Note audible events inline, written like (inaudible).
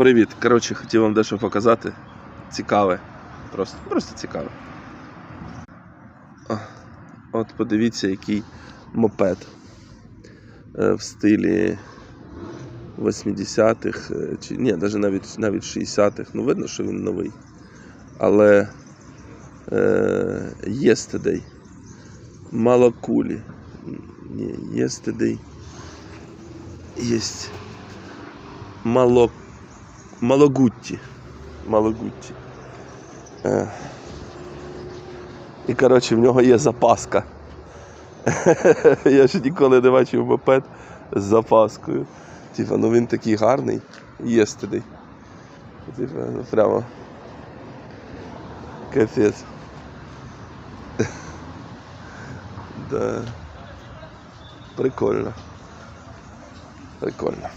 Привіт. Коротше, хотів вам дещо показати. Цікаве. Просто, просто цікаве. От подивіться, який мопед Е, в стилі 80-х, е, чи ні, навіть навіть, навіть 60-х. Ну, видно, що він новий. Але е, Yesterday. Ні, Yesterday. Єсть. Мало... Малогутті. Малогутті. Е. І коротше в нього є запаска. (laughs) Я ж ніколи не бачив мопед з запаскою. Типа, ну він такий гарний. Єстедий. Типа, ну прямо. Капець. (laughs) Да. Прикольно. Прикольно.